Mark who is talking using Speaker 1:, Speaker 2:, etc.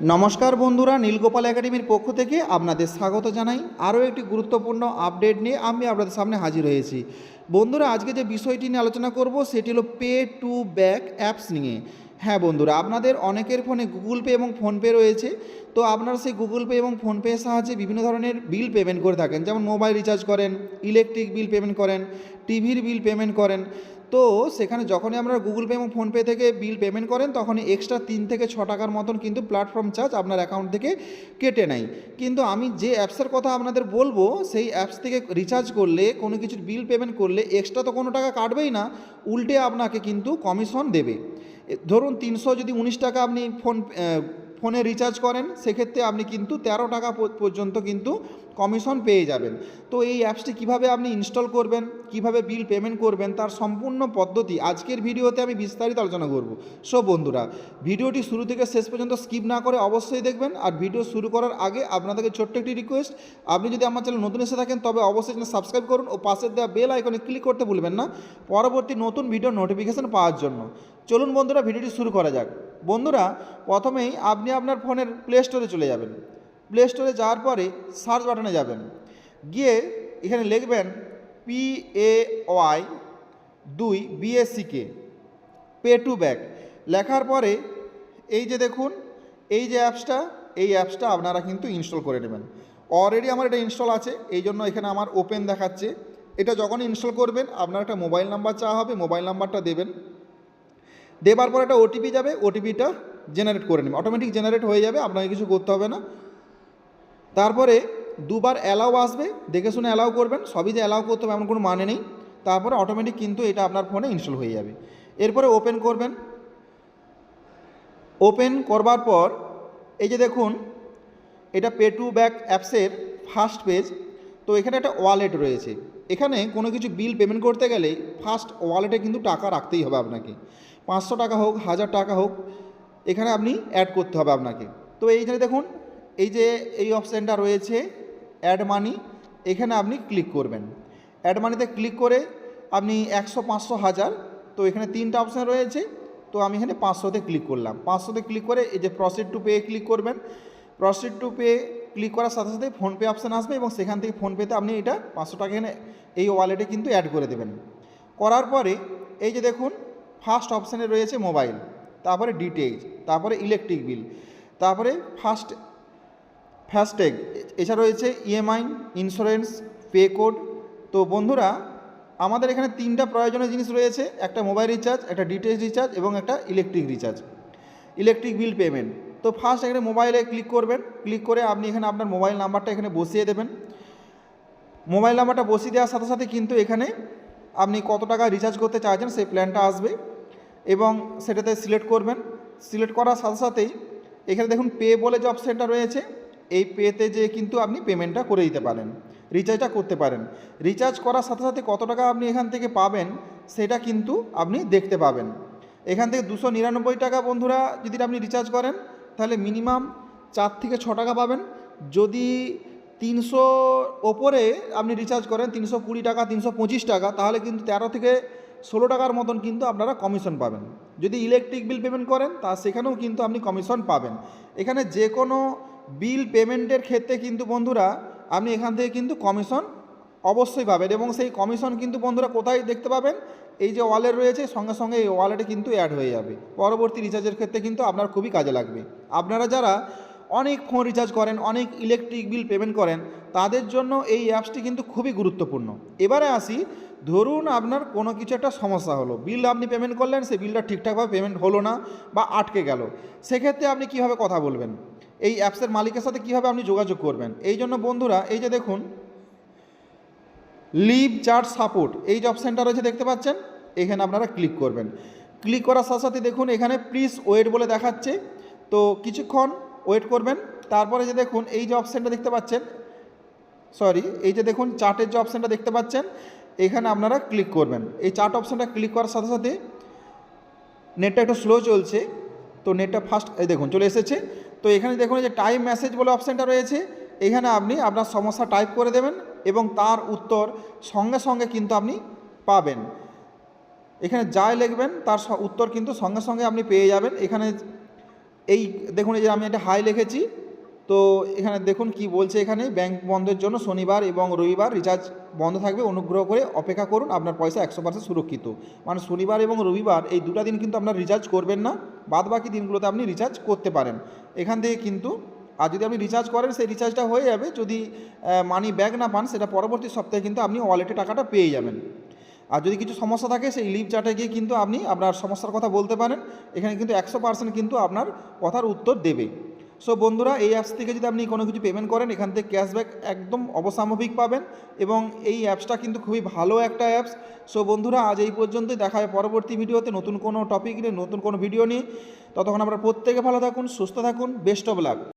Speaker 1: নমস্কার বন্ধুরা, নীলগোপাল একাডেমির পক্ষ থেকে আপনাদের স্বাগত জানাই। আরও একটি গুরুত্বপূর্ণ আপডেট নিয়ে আমি আপনাদের সামনে হাজির হয়েছি। বন্ধুরা, আজকে যে বিষয়টি নিয়ে আলোচনা করব, সেটি হলো পে টু ব্যাক অ্যাপস নিয়ে। হ্যাঁ বন্ধুরা, আপনাদের অনেকের ফোনে গুগল পে এবং ফোনপে রয়েছে। তো আপনারা সেই গুগল পে এবং ফোনপের সাহায্যে বিভিন্ন ধরনের বিল পেমেন্ট করে থাকেন। যেমন মোবাইল রিচার্জ করেন, ইলেকট্রিক বিল পেমেন্ট করেন, টিভির বিল পেমেন্ট করেন। তো সেখানে যখনই আপনারা গুগল পে এবং ফোনপে থেকে বিল পেমেন্ট করেন, তখনই এক্সট্রা তিন থেকে ছ টাকার মতন কিন্তু প্ল্যাটফর্ম চার্জ আপনার অ্যাকাউন্ট থেকে কেটে নেয়। কিন্তু আমি যে অ্যাপসের কথা আপনাদের বলব, সেই অ্যাপস থেকে রিচার্জ করলে, কোনো কিছুর বিল পেমেন্ট করলে এক্সট্রা তো কোনো টাকা কাটবেই না, উল্টে আপনাকে কিন্তু কমিশন দেবে। ধরুন তিনশো যদি উনিশ টাকা আপনি ফোন ফোনে রিচার্জ করেন, সেক্ষেত্রে আপনি কিন্তু তেরো টাকা পর্যন্ত কিন্তু কমিশন পেয়ে যাবেন। তো এই অ্যাপসটি কীভাবে আপনি ইনস্টল করবেন, কীভাবে বিল পেমেন্ট করবেন, তার সম্পূর্ণ পদ্ধতি আজকের ভিডিওতে আমি বিস্তারিত আলোচনা করব। সো বন্ধুরা, ভিডিওটি শুরু থেকে শেষ পর্যন্ত স্কিপ না করে অবশ্যই দেখবেন, আর ভিডিও শুরু করার আগে আপনাদেরকে ছোট্ট একটি রিকোয়েস্ট আপনি যদি আমার চ্যানেল নতুন এসে থাকেন, তবে অবশ্যই চ্যানেল সাবস্ক্রাইব করুন ও পাশের দেওয়া বেল আইকনে ক্লিক করতে ভুলবেন না। পরবর্তী নতুন ভিডিও নোটিফিকেশন পাওয়ার জন্য। চলুন বন্ধুরা, ভিডিওটি শুরু করা যাক। বন্ধুরা, প্রথমেই আপনি আপনার ফোনের প্লে স্টোরে চলে যাবেন। প্লে স্টোরে যাওয়ার পরে সার্চ বাটনে যাবেন। গিয়ে এখানে লিখবেন পি এ ওয়াই দুই বিএসসিকে পে টু ব্যাক লেখার পরে এই যে দেখুন, এই যে অ্যাপসটা এই অ্যাপসটা আপনারা কিন্তু ইনস্টল করে নেবেন। অলরেডি আমার এটা ইনস্টল আছে, এই জন্য এখানে আমার ওপেন দেখাচ্ছে। এটা যখন ইনস্টল করবেন, আপনার একটা মোবাইল নাম্বার চাওয়া হবে মোবাইল নাম্বারটা দেবেন। দেবার পর একটা ওটিপি যাবে ওটিপিটা জেনারেট করে নেবেন অটোমেটিক জেনারেট হয়ে যাবে, আপনাকে কিছু করতে হবে না। তারপরে দুবার অ্যালাউ আসবে, দেখে শুনে অ্যালাউ করবেন, সবই যে অ্যালাউ করতে হবে এমন কোনো মানে নেই। তারপরে অটোমেটিক কিন্তু এটা আপনার ফোনে ইনস্টল হয়ে যাবে। এরপরে ওপেন করবেন। ওপেন করবার পর, এই যে দেখুন, এটা পে টু ব্যাক অ্যাপসের ফার্স্ট পেজ তো এখানে একটা ওয়ালেট রয়েছে। এখানে কোনো কিছু বিল পেমেন্ট করতে গেলে ফার্স্ট ওয়ালেটে কিন্তু টাকা রাখতেই হবে আপনাকে। পাঁচশো টাকা হোক, হাজার টাকা হোক, এখানে আপনি অ্যাড করতে হবে আপনাকে। তো এইখানে দেখুন, এই যে এই অপশানটা রয়েছে অ্যাড মানি এখানে আপনি ক্লিক করবেন। অ্যাড মানিতে ক্লিক করে আপনি একশো, পাঁচশো, হাজার, তো এখানে তিনটা অপশান রয়েছে, তো আমি এখানে পাঁচশোতে ক্লিক করলাম। পাঁচশোতে ক্লিক করে এই যে প্রসিড টু পে ক্লিক করবেন। প্রসিড টু পে ক্লিক করার সাথে সাথে ফোনপে অপশান আসবে এবং সেখান থেকে ফোনপেতে আপনি এটা পাঁচশো টাকা এখানে এই ওয়ালেটে কিন্তু অ্যাড করে দেবেন। করার পরে এই যে দেখুন ফার্স্ট অপশানে রয়েছে মোবাইল তারপরে ডিটেইলস তারপরে ইলেকট্রিক বিল তারপরে ফার্স্ট ফাস্ট্যাগ এছাড়া রয়েছে ইএমআই ইন্স্যুরেন্স পে কোড তো বন্ধুরা, আমাদের এখানে তিনটা প্রয়োজনীয় জিনিস রয়েছে, একটা মোবাইল রিচার্জ একটা ডিটেলস রিচার্জ এবং একটা electric recharge electric bill payment তো ফার্স্ট এখানে মোবাইলে ক্লিক করবেন। ক্লিক করে আপনি এখানে আপনার মোবাইল নাম্বারটা এখানে বসিয়ে দেবেন। মোবাইল নাম্বারটা বসিয়ে দেওয়ার সাথে সাথে কিন্তু এখানে আপনি কত টাকা রিচার্জ করতে চাইছেন সেই প্ল্যানটা আসবে এবং সেটাতে সিলেক্ট করবেন। সিলেক্ট করার সাথে সাথেই এখানে দেখুন পে বলে যে অপশানটা রয়েছে, এই পেতে যে কিন্তু আপনি পেমেন্টটা করে দিতে পারেন রিচার্জটা করতে পারেন। রিচার্জ করার সাথে সাথে কত টাকা আপনি এখান থেকে পাবেন সেটা কিন্তু আপনি দেখতে পাবেন। এখান থেকে দুশো নিরানব্বই টাকা বন্ধুরা যদি আপনি রিচার্জ করেন তাহলে মিনিমাম চার থেকে ছ টাকা পাবেন। যদি তিনশো ওপরে আপনি রিচার্জ করেন, তিনশো কুড়ি টাকা, তিনশো পঁচিশ টাকা, তাহলে কিন্তু তেরো থেকে ষোলো টাকার মতন কিন্তু আপনারা কমিশন পাবেন। যদি ইলেকট্রিক বিল পেমেন্ট করেন, তা সেখানেও কিন্তু আপনি কমিশন পাবেন। এখানে যে কোনো বিল পেমেন্টের ক্ষেত্রে কিন্তু বন্ধুরা, আপনি এখান থেকে কিন্তু কমিশন অবশ্যই পাবেন এবং সেই কমিশন কিন্তু বন্ধুরা কোথায় দেখতে পাবেন? এই যে ওয়ালেট রয়েছে, সঙ্গে সঙ্গে এই ওয়ালেটে কিন্তু অ্যাড হয়ে যাবে। পরবর্তী রিচার্জের ক্ষেত্রে কিন্তু আপনার খুবই কাজে লাগবে। আপনারা যারা অনেক ফোন রিচার্জ করেন, অনেক ইলেকট্রিক বিল পেমেন্ট করেন, তাদের জন্য এই অ্যাপসটি কিন্তু খুবই গুরুত্বপূর্ণ। এবারে আসি, ধরুন আপনার কোনো কিছু একটা সমস্যা হলো। বিল আপনি পেমেন্ট করলেন, সেই বিলটা ঠিকঠাকভাবে পেমেন্ট হলো না বা আটকে গেল। সেক্ষেত্রে আপনি কীভাবে কথা বলবেন? এই অ্যাপসের মালিকের সাথে কীভাবে আপনি যোগাযোগ করবেন? এই জন্য বন্ধুরা, এই যে দেখুন লিভ চার্জ সাপোর্ট এই যে অপশানটা রয়েছে, দেখতে পাচ্ছেন? এখানে আপনারা ক্লিক করবেন। ক্লিক করার সাথে সাথে দেখুন, এখানে প্লিজ ওয়েট বলে দেখাচ্ছে। তো কিছুক্ষণ ওয়েট করবেন, তারপরে যে দেখুন, এই যে অপশানটা দেখতে পাচ্ছেন। সরি এই যে দেখুন চার্টের যে অপশানটা দেখতে পাচ্ছেন। এখানে আপনারা ক্লিক করবেন। এই চার্ট অপশানটা ক্লিক করার সাথে সাথে নেটটা একটু স্লো চলছে। তো নেটটা ফাস্ট এই দেখুন, চলে এসেছে। তো এখানে দেখুন যে টাইম মেসেজ বলে অপশানটা রয়েছে। এখানে আপনি আপনার সমস্যা টাইপ করে দেবেন। এবং তার উত্তর সঙ্গে সঙ্গে কিন্তু আপনি পাবেন। এখানে যাই লিখবেন, তার উত্তর কিন্তু সঙ্গে সঙ্গে আপনি পেয়ে যাবেন। এখানে এই, দেখুন এই যে আমি একটা হাই লিখেছি, তো এখানে দেখুন কি বলছে এখানে, ব্যাংক বন্ধের জন্য শনিবার এবং রবিবার রিচার্জ বন্ধ থাকবে, অনুগ্রহ করে অপেক্ষা করুন, আপনার পয়সা একশো পার্সেন্ট সুরক্ষিত। মানে শনিবার এবং রবিবার এই দুটা দিন কিন্তু আপনার রিচার্জ করবেন না বাদ বাকি দিনগুলোতে আপনি রিচার্জ করতে পারেন। এখান থেকে কিন্তু আর যদি আপনি রিচার্জ করেন, সেই রিচার্জটা হয়ে যাবে। যদি মানি ব্যাক না পান, সেটা পরবর্তী সপ্তাহে কিন্তু আপনি ওয়ালেটে টাকাটা পেয়ে যাবেন। আর যদি কিছু সমস্যা থাকে, সেই লিভ চার্টে গিয়ে কিন্তু আপনি আপনার সমস্যার কথা বলতে পারেন। এখানে কিন্তু একশো পার্সেন্ট কিন্তু আপনার কথার উত্তর দেবে। সো বন্ধুরা, এই অ্যাপস থেকে যদি আপনি কোনো কিছু পেমেন্ট করেন, এখান থেকে ক্যাশব্যাক একদম অবসাম্ভাবিক পাবেন এবং এই অ্যাপসটা কিন্তু খুবই ভালো একটা অ্যাপস সো বন্ধুরা, আজ এই পর্যন্তই। দেখা হয় পরবর্তী ভিডিওতে নতুন কোনো টপিক নিয়ে, নতুন কোনো ভিডিও নিয়ে। ততক্ষণ আপনারা প্রত্যেকে ভালো থাকুন, সুস্থ থাকুন বেস্ট অফ লাক